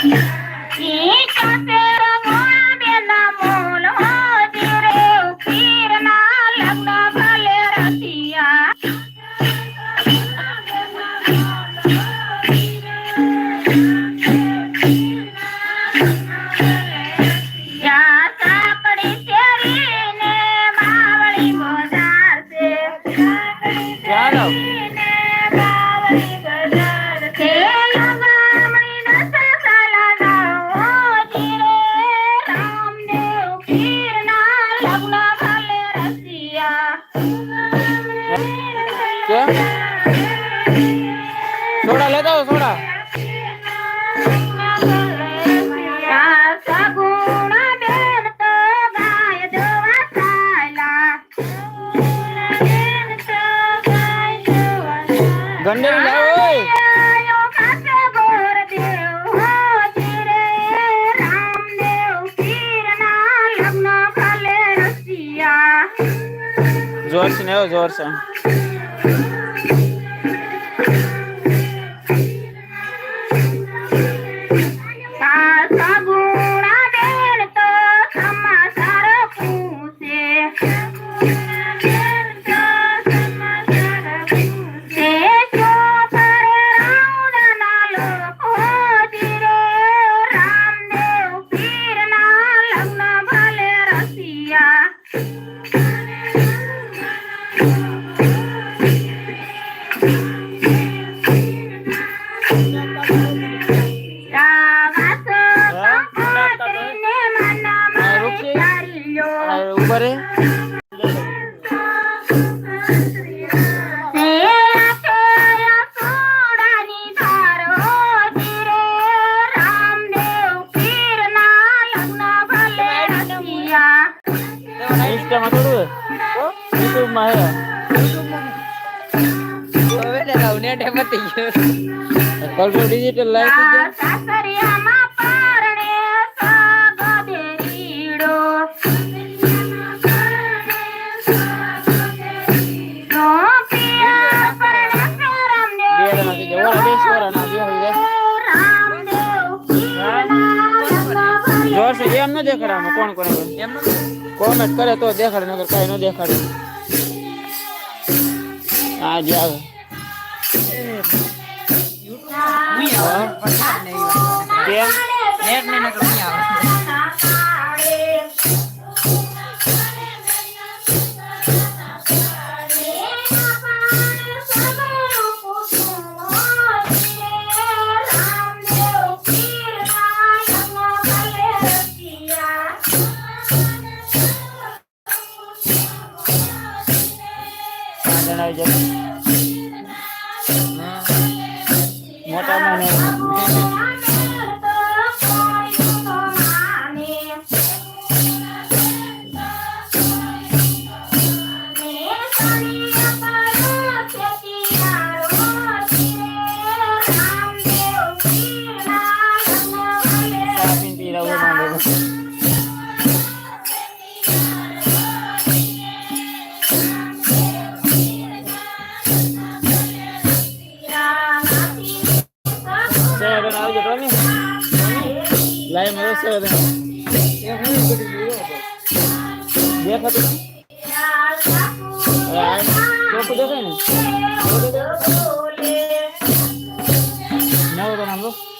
sim. આવ્યો જોર છે કરે? ઇન્સ્ટામાં થોડું યુટ્યુબમાં હે. હવે ને રાવ નેટ ડિજિટલ લાઈફ સાસરિયામાં પારણે સાગા દેરીડો. દેખાડવાનું? કોણ કોને જ કરે તો દેખાડે નગર કઈ ન દેખાડે. આ જે આવે. કેમ નેટ ને નગર નહીં આવે. આવી જતી મોટામાં Thank you. চলো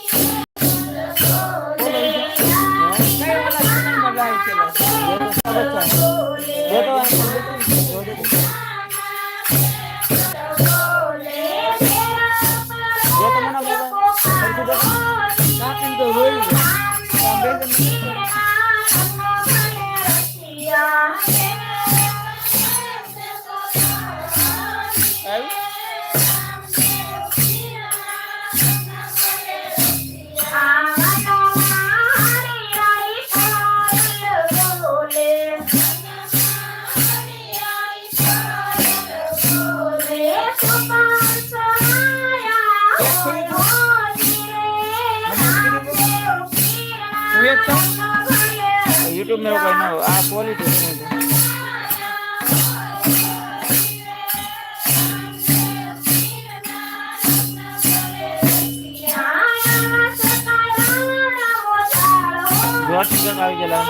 ક્વોલિટી રોટી કન આવી ગયેલા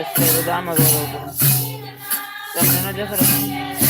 Este, vedamo dove. Sempre non c'è solo.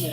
કે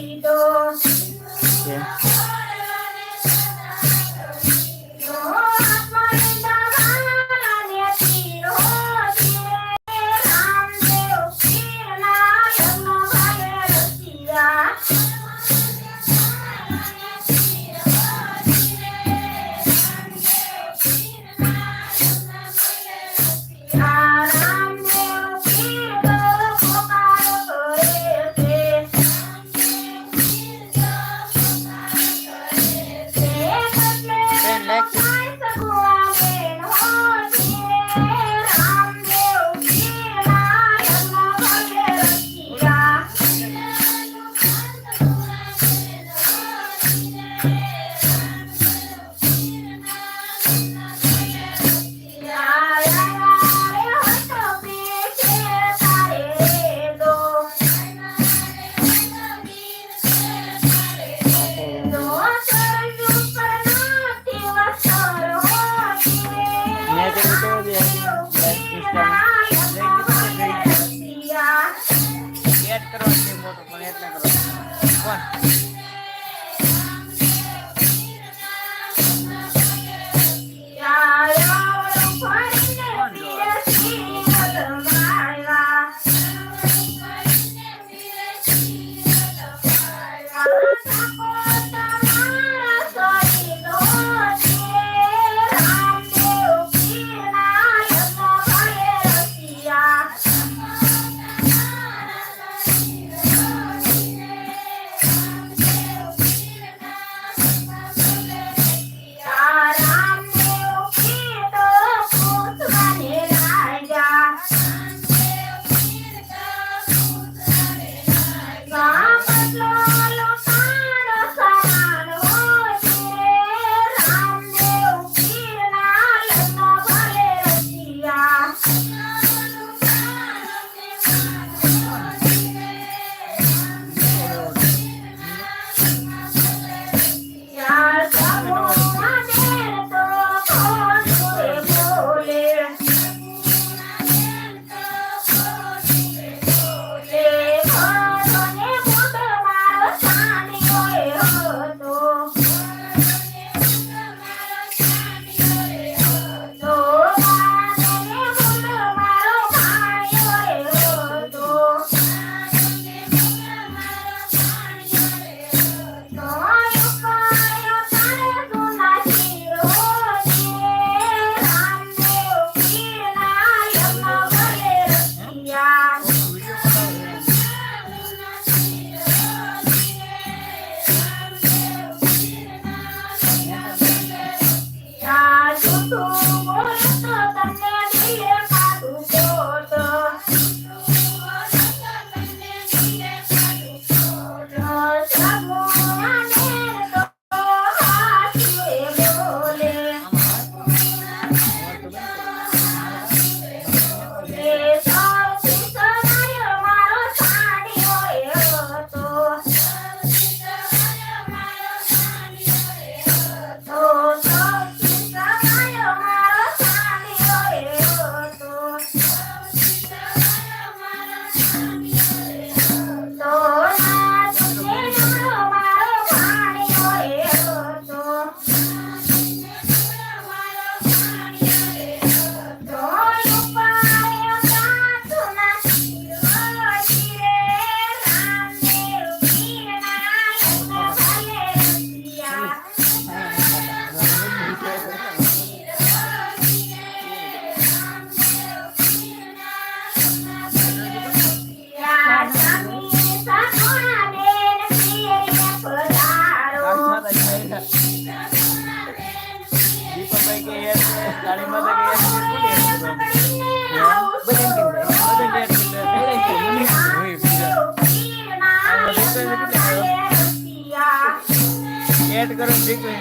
એડ કરો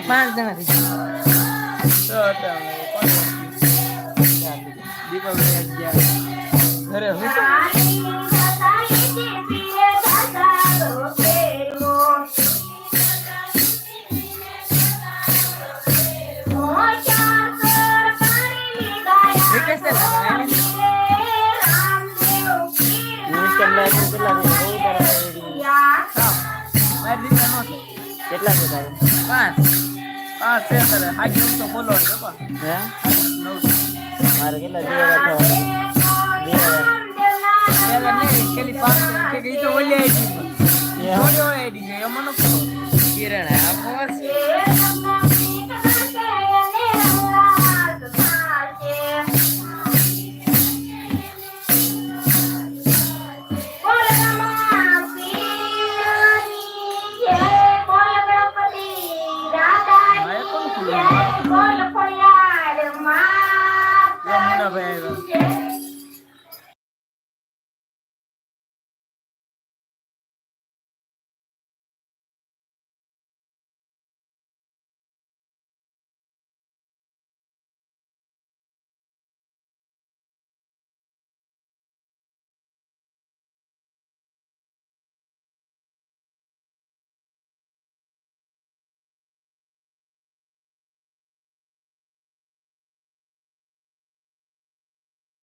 પાંચ જણા થઈ દીપક ઘરે હું કેટલા છે તારે? હા છે તારે હાજી હું તો બોલો. હે? મારે કેટલા બે હજાર બે હજાર નહીં પેલી પાંચ કે ગઈ તો ઓલી આઈડી થોડી આઈડી છે એમાં નો કિરણ આપો